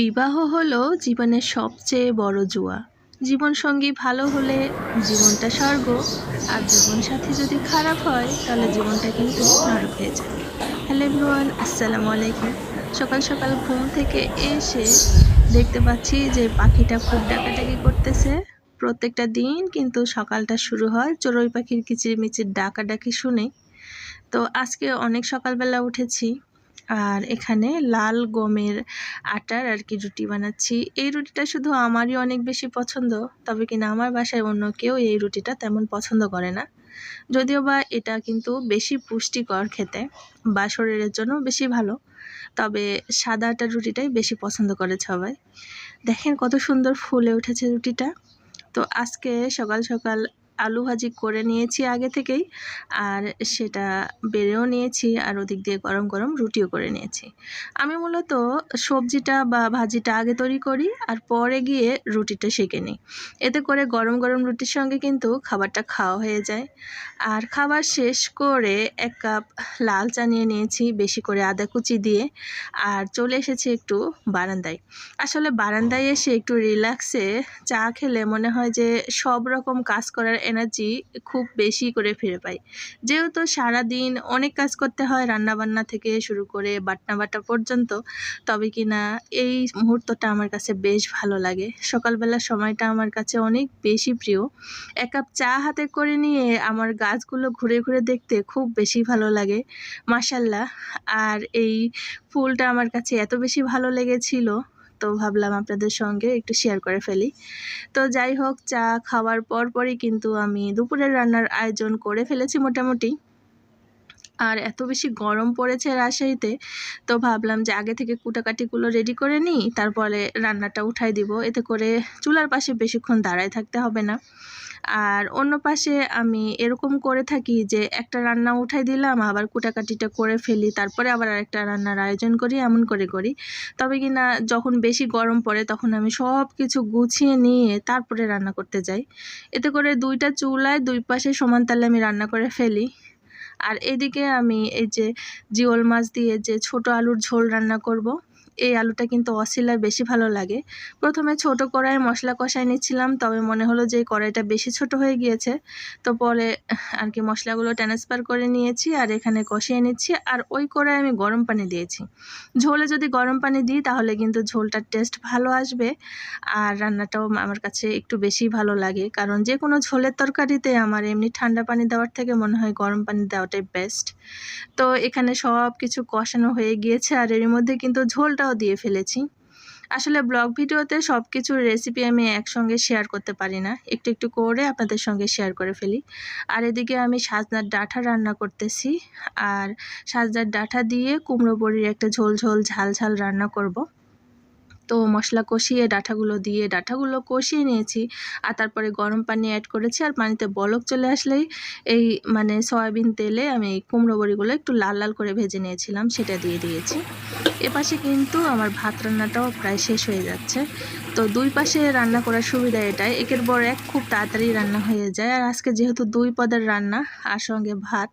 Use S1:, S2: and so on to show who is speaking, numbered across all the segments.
S1: বিবাহ হলো জীবনের সবচেয়ে বড় জুয়া। জীবনসঙ্গী ভালো হলে জীবনটা স্বর্গ, আর জীবন জীবনসাথী যদি খারাপ হয়, তাহলে জীবনটা কিন্তু নরক হয়ে যায়। হ্যালো এভরিওয়ান, আসসালামু আলাইকুম। সকাল সকাল ঘুম থেকে এসে দেখতে পাচ্ছি যে পাখিটা খুব ডাকাডাকি করতেছে। প্রত্যেকটা দিন কিন্তু সকালটা শুরু হয় চড়ুই পাখির কিচিরমিচির ডাকাডাকি শুনে। তো আজকে অনেক সকালবেলা উঠেছি। আর এখানে লাল গমের আটার আর কি রুটি বানাচ্ছি। এই রুটিটা শুধু আমারই অনেক বেশি পছন্দ, তবে কিনা আমার বাসায় অন্য কেউ এই রুটিটা তেমন পছন্দ করে না। যদিও বা এটা কিন্তু বেশি পুষ্টিকর খেতে, বা শরীরের জন্য বেশি ভালো, তবে সাদা আটার রুটিটাই বেশি পছন্দ করে সবাই। দেখেন কত সুন্দর ফুলে উঠেছে রুটিটা। তো আজকে সকাল সকাল আলু ভাজি করে নিয়েছি আগে থেকেই, আর সেটা বেড়েও নিয়েছি, আর ওদিক দিয়ে গরম গরম রুটিও করে নিয়েছি। আমি মূলত সবজিটা বা ভাজিটা আগে তৈরি করি, আর পরে গিয়ে রুটিটা সেঁকে নিই। এতে করে গরম গরম রুটির সঙ্গে কিন্তু খাবারটা খাওয়া হয়ে যায়। আর খাবার শেষ করে এক কাপ লাল চা নিয়ে নিয়েছি, বেশি করে আদা কুচি দিয়ে, আর চলে এসেছি একটু বারান্দায়। আসলে বারান্দায় এসে একটু রিল্যাক্সে চা খেলে মনে হয় যে সব রকম কাজ করার এনার্জি খুব বেশি করে ফিরে পাই। যেহেতু সারাদিন অনেক কাজ করতে হয়, রান্নাবান্না থেকে শুরু করে বাটনা বাটা পর্যন্ত, তবে কি না এই মুহূর্তটা আমার কাছে বেশ ভালো লাগে। সকালবেলার সময়টা আমার কাছে অনেক বেশি প্রিয়। এক কাপ চা হাতে করে নিয়ে আমার গাছগুলো ঘুরে ঘুরে দেখতে খুব বেশি ভালো লাগে। মাসাল্লাহ আর এই ফুলটা আমার কাছে এত বেশি ভালো লেগেছিল তো ভাবলাম আপনাদের সঙ্গে একটু শেয়ার করে ফেলি। তো যাই হোক, চা খাওয়ার পর পরই কিন্তু আমি দুপুরের রান্নার আয়োজন করে ফেলেছি মোটামুটি। আর এত বেশি গরম পড়েছে রাজশাহীতে, তো ভাবলাম যে আগে থেকে কুটাকাটিগুলো রেডি করে নিই, তারপরে রান্নাটা উঠাই দিব। এতে করে চুলার পাশে বেশিক্ষণ দাঁড়ায় থাকতে হবে না। আর অন্য পাশে আমি এরকম করে থাকি যে একটা রান্না উঠাই দিলাম, আবার কুটাকাটিটা করে ফেলি, তারপরে আবার আরেকটা রান্নার আয়োজন করি, এমন করে করি তবে কি না, যখন বেশি গরম পড়ে তখন আমি সব কিছু গুছিয়ে নিয়ে তারপরে রান্না করতে যাই এতে করে দুইটা চুলায় দুই পাশে সমান তালে আমি রান্না করে ফেলি আর এদিকে আমি এই যে জিওল মাছ দিয়ে যে ছোট আলুর ঝোল রান্না করব। এই আলুটা কিন্তু অশিলায় বেশি ভালো লাগে। প্রথমে ছোট কড়াই মশলা কষাই নিচ্ছিলাম, তবে মনে হলো যে কড়াইটা বেশি ছোট হয়ে গিয়েছে। তো পরে আর কি মশলাগুলো ট্রান্সফার করে নিয়েছি আর এখানে কষিয়ে নিচ্ছি আর ওই কড়াই আমি গরম পানি দিয়েছি। ঝোলে যদি গরম পানি দিই তাহলে কিন্তু ঝোলটার টেস্ট ভালো আসবে আর রান্নাটাও আমার কাছে একটু বেশি ভালো লাগে। কারণ যে কোনো ঝোলের তরকারিতে আমার এমনি ঠান্ডা পানি দেওয়ার থেকে মনে হয় গরম পানি দেওয়াটাই বেস্ট তো এখানে সব কিছু কষানো হয়ে গিয়েছে আর এর মধ্যে কিন্তু ঝোলটাও দিয়ে ফেলেছি। আসলে ব্লগ ভিডিওতে সব কিছুর রেসিপি আমি একসঙ্গে শেয়ার করতে পারি না। একটু একটু করে আপনাদের সঙ্গে শেয়ার করে ফেলি। আর এদিকে আমি সাজনার ডাঁটা রান্না করতেছি। আর সাজনার ডাঁটা দিয়ে কুমড়ো বড়ির একটা ঝোল ঝোল ঝাল ঝাল রান্না করব। তো মশলা কষিয়ে ডাঁটাগুলো দিয়ে ডাঁটাগুলো কষিয়ে নিয়েছি। আর তারপরে গরম পানি অ্যাড করেছি। আর পানিতে বলক চলে আসলেই এই মানে সয়াবিন তেলে আমি কুমড়ো বড়িগুলো একটু লাল লাল করে ভেজে নিয়েছিলাম, সেটা দিয়ে দিয়েছি। এপাশে কিন্তু আমার ভাত রান্নাটাও প্রায় শেষ হয়ে যাচ্ছে। তো দুই পাশে রান্না করার সুবিধা এটাই। একের পর এক খুব তাড়াতাড়ি রান্না হয়ে যায়। আর আজকে যেহেতু দুই পদের রান্না, আর সঙ্গে ভাত,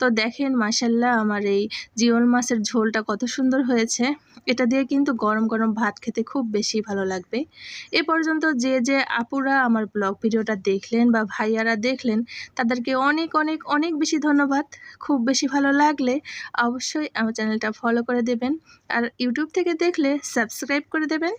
S1: তো দেখেন মাসাল্লাহ আমার এই জিওল মাছের ঝোলটা কত সুন্দর হয়েছে। এটা দিয়ে কিন্তু গরম গরম ভাত খেতে খুব বেশি ভালো লাগবে। এ পর্যন্ত যে যে আপুরা আমার ব্লগ ভিডিওটা দেখলেন বা ভাইয়ারা দেখলেন, তাদেরকে অনেক অনেক অনেক বেশি ধন্যবাদ। খুব বেশি ভালো লাগলে অবশ্যই আমার চ্যানেলটা ফলো করে দেবেন। আর ইউটিউব থেকে দেখলে সাবস্ক্রাইব করে দেবেন।